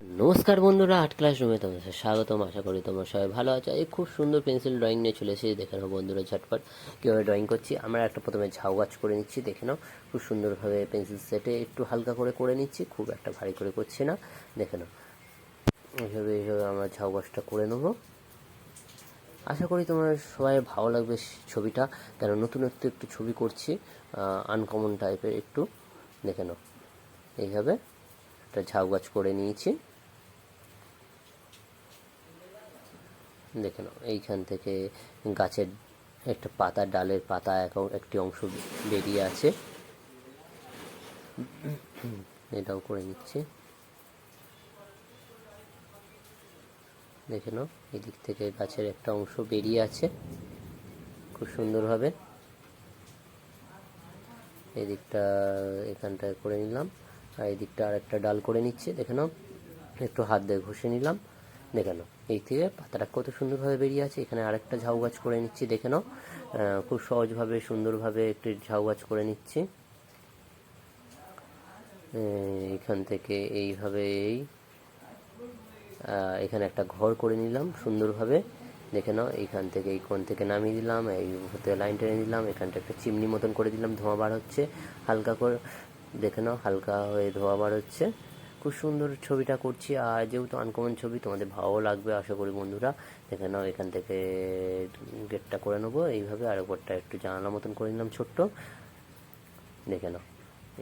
নমস্কার বন্ধুরা, art class রুমে তোমাদের স্বাগতম। আশা করি তোমরা সবাই ভালো আছো। এই খুব সুন্দর পেন্সিল ড্রয়িং নিয়ে চলে এসেছি। দেখে নাও বন্ধুরা ঝটপট কীভাবে ড্রয়িং করছি। আমরা একটা প্রথমে ঝাউ গাছ করে নিচ্ছি, দেখে নাও। খুব সুন্দরভাবে পেন্সিল সেটে একটু হালকা করে করে নিচ্ছি, খুব একটা ভারী করে করছি না। দেখে নাও। এইভাবে এইভাবে আমরা ঝাউ গাছটা করে নেব। আশা করি তোমার সবাই ভালো লাগবে ছবিটা। কেন, নতুনত্ব একটু ছবি করছি আনকমন টাইপের একটু। দেখে নাও। এইভাবে। একটা ঝাউ গাছ করে নিয়েছি। দেখে নাও, এইখান থেকে গাছের একটা পাতা, ডালের পাতা এক- একটি অংশ বেরিয়ে আছে। এটাও করে নিচ্ছি। দেখে নাও, এদিক থেকে গাছের একটা অংশ বেরিয়ে আছে। খুব সুন্দরভাবে এদিকটা এখানটায় করে নিলাম। আর দিকটা আর একটা ডাল করে নিচ্ছে, দেখে নাও। একটু হাত দিয়ে ঘষে নিলাম, দেখে নাও। এই থেকে পাতাটা কত সুন্দরভাবে বেরিয়ে আছে, এখানে আরেকটা ঝাউ গাছ করে নিচ্ছি, দেখে নাও। খুব সহজভাবে, সুন্দরভাবে একটি ঝাউ গাছ করে নিচ্ছি। এখান থেকে এইভাবে এই এখানে একটা ঘর করে নিলাম সুন্দরভাবে। দেখে নাও, এইখান থেকে এই কোণ থেকে নামিয়ে দিলাম, এই হতে লাইন টেনে দিলাম এখানটা একটা চিমনি মতন করে দিলাম, ধোঁয়া বার হচ্ছে, হালকা করে দেখে নাও, হালকা হয়ে ধোঁয়া বার হচ্ছে। খুব সুন্দর ছবিটা করছি, আর যেহেতু আনকমন ছবি, তোমাদের ভালো লাগবে, আশা করি বন্ধুরা। দেখে নাও, এখান থেকে গেটটা করে নেব। এইভাবে আর উপরটা একটু জানালা মতন করে নিলাম, ছোট্ট। দেখে নাও,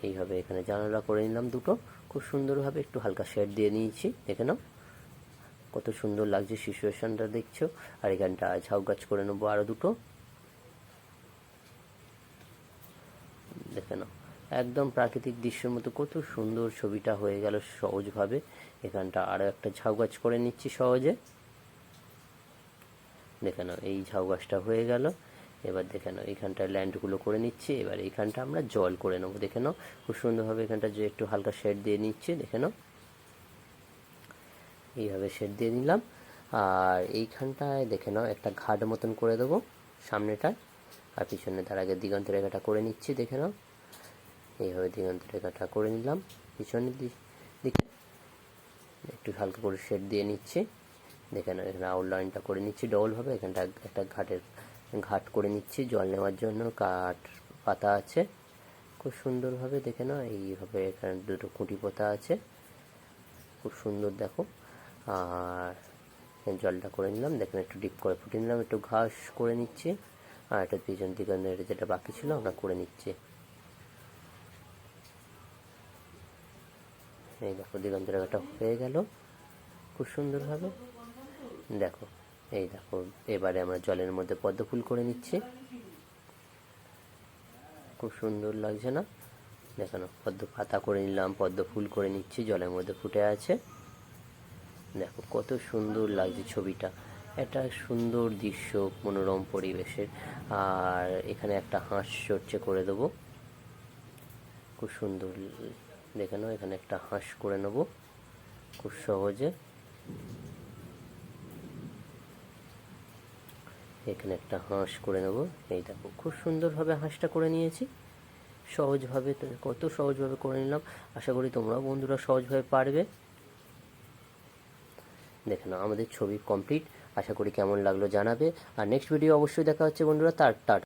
এইভাবে এখানে জানালা করে নিলাম দুটো। খুব সুন্দরভাবে একটু হালকা শেড দিয়ে নিয়েছি। দেখে নাও, কত সুন্দর লাগছে সিচুয়েশনটা দেখছ। আর এখানটা ঝাউ গাছ করে নেব আরও দুটো। দেখে নাও একদম প্রাকৃতিক দৃশ্যের মতো কত সুন্দর ছবিটা হয়ে গেল সহজভাবে। এখানটা আরও একটা ঝাউ গাছ করে নিচ্ছি সহজে। দেখে নাও, এই ঝাউ গাছটা হয়ে গেল। এবার দেখে নাও, এখানটা ল্যান্ডগুলো করে নিচ্ছি। এবার এখানটা আমরা জল করে নেব। দেখে নাও, খুব সুন্দরভাবে এখানটা যে একটু হালকা শেড দিয়ে নিচ্ছি, দেখে নাও। এইভাবে শেড দিয়ে নিলাম। আর এইখানটায় দেখে নাও, একটা ঘাট মতন করে দেবো সামনেটায়। আর পিছনে তার আগে দিগন্ত রেখাটা করে নিচ্ছি, দেখে নাও। এইভাবে দিগন্ত রেখাটা করে নিলাম। পিছনের দিকে একটু হালকা করে শেড দিয়ে নিচ্ছি। দেখে নাও এখানে আউটলাইনটা করে নিচ্ছি। ডবলভাবে এখানটা একটা ঘাটের ঘাট করে নিচ্ছি। জল নেওয়ার জন্য কাঠ পাতা আছে। খুব সুন্দরভাবে দেখে নাও, এইভাবে এখানে দুটো খুঁটি পোতা আছে। খুব সুন্দর দেখো। আর জলটা করে নিলাম। দেখেন একটু ডিপ করে ফুটিয়ে নিলাম। একটু ঘাস করে নিচ্ছি। আর একটা পিছন দিগন্তের যেটা বাকি ছিল আমরা করে নিচ্ছি। এই দেখো দিগন্ত রেখাটা হয়ে গেল। খুব সুন্দরভাবে দেখো, এই দেখো, এবারে আমরা জলের মধ্যে পদ্ম ফুল করে নিচ্ছি। খুব সুন্দর লাগছে না? দেখো না, পদ্ম পাতা করে নিলাম, পদ্ম ফুল করে নিচ্ছি, জলের মধ্যে ফুটে আছে। দেখো, কত সুন্দর লাগছে ছবিটা। একটা সুন্দর দৃশ্য, মনোরম পরিবেশের। আর এখানে একটা হাঁস চর্চে করে দেবো। খুব সুন্দর দেখে নাও, এখানে একটা হাঁস করে নেব। খুব সহজে। এখানে একটা হাঁস করে নেব। এই দেখো, খুব সুন্দরভাবে হাঁসটা করে নিয়েছি। সহজভাবে, কত সহজভাবে করে নিলাম। আশা করি তোমরাও বন্ধুরা সহজভাবে পারবে। দেখে আমাদের ছবি কমপ্লিট। আশা করি কেমন লাগল জানাবে। আর নেক্সট ভিডিও অবশ্যই দেখা হচ্ছে বন্ধুরা, তার টাটা